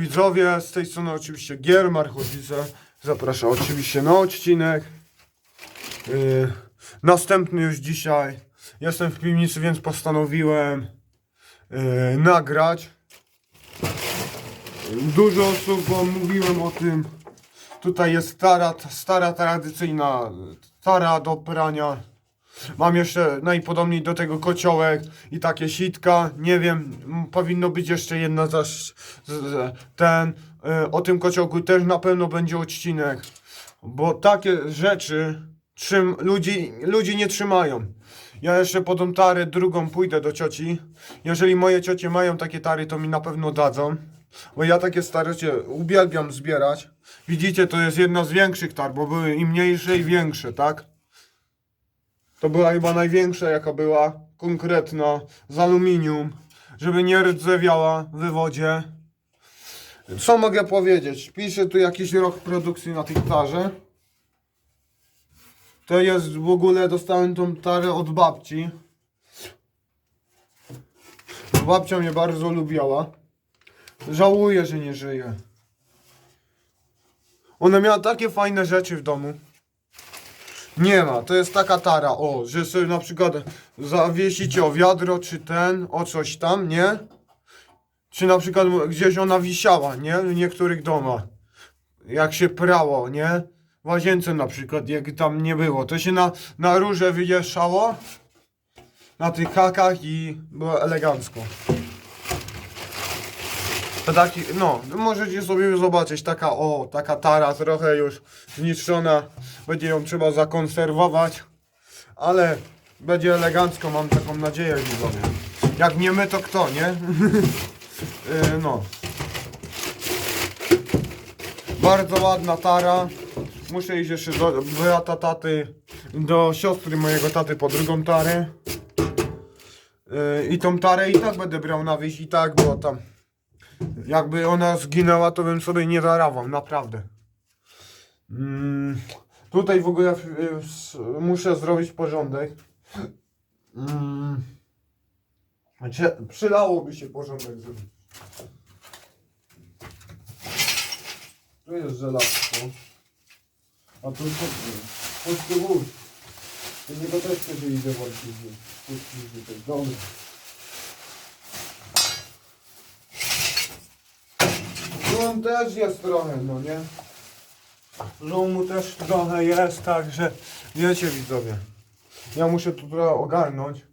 widzowie, z tej strony oczywiście Gier Marchodzice. Zapraszam oczywiście na odcinek. Yy, następny już dzisiaj. Jestem w piwnicy, więc postanowiłem yy, nagrać. Dużo osób wam mówiłem o tym. Tutaj jest stara, stara tradycyjna tara do prania. Mam jeszcze najpodobniej do tego kociołek i takie sitka. Nie wiem, powinno być jeszcze jedna zaś ten. y, O tym kociołku też na pewno będzie odcinek. Bo takie rzeczy trzym, ludzi, ludzi nie trzymają. Ja jeszcze po tą tarę drugą pójdę do cioci. Jeżeli moje ciocie mają takie tary, to mi na pewno dadzą. Bo ja takie starocie uwielbiam zbierać. Widzicie, to jest jedna z większych tar, bo były i mniejsze i większe, tak? To była chyba największa jaka była, konkretna, z aluminium, żeby nie rdzewiała w wodzie. Co mogę powiedzieć? Piszę tu jakiś rok produkcji na tej tarze. To jest w ogóle, dostałem tą tarę od babci. Babcia mnie bardzo lubiła. Żałuję, że nie żyje. Ona miała takie fajne rzeczy w domu. Nie ma, to jest taka tara, o, że sobie na przykład zawiesicie o wiadro, czy ten, o coś tam, nie? Czy na przykład gdzieś ona wisiała, nie? W niektórych domach. Jak się prało, nie? W łazience na przykład, jak tam nie było. To się na, na róże wywieszało. Na tych kakach i było elegancko. Taki, no, możecie sobie zobaczyć, taka, o, taka tara trochę już zniszczona. Będzie ją trzeba zakonserwować, ale będzie elegancko, mam taką nadzieję, widzowie. Jak nie my, to kto, nie? Yy, no. Bardzo ładna tara. Muszę iść jeszcze do brata taty, do siostry mojego taty po drugą tarę. Yy, I tą tarę i tak będę brał na wieś i tak, bo tam jakby ona zginęła, to bym sobie nie zarawał, naprawdę. Mm, tutaj w ogóle s- muszę zrobić porządek. Mm, znaczy, przydałoby się porządek zrobić. Tu jest żelazko. A tu jest wóz. Do niego też wtedy idę włączyć. Pusty Złom też jest trochę, no nie? Złomu też trochę jest, także wiecie widzowie. Ja muszę tu trochę ogarnąć.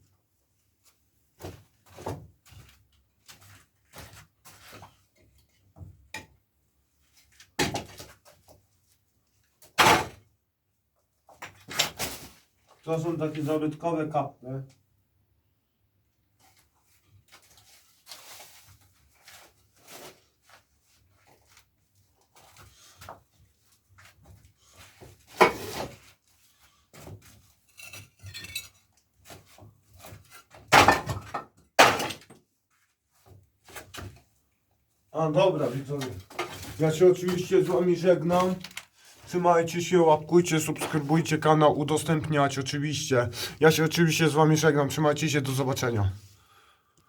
To są takie zabytkowe kaple. A dobra, widzowie. Ja się oczywiście z wami żegnam. Trzymajcie się, łapkujcie, subskrybujcie kanał, udostępniać oczywiście. Ja się oczywiście z wami żegnam. Trzymajcie się, do zobaczenia.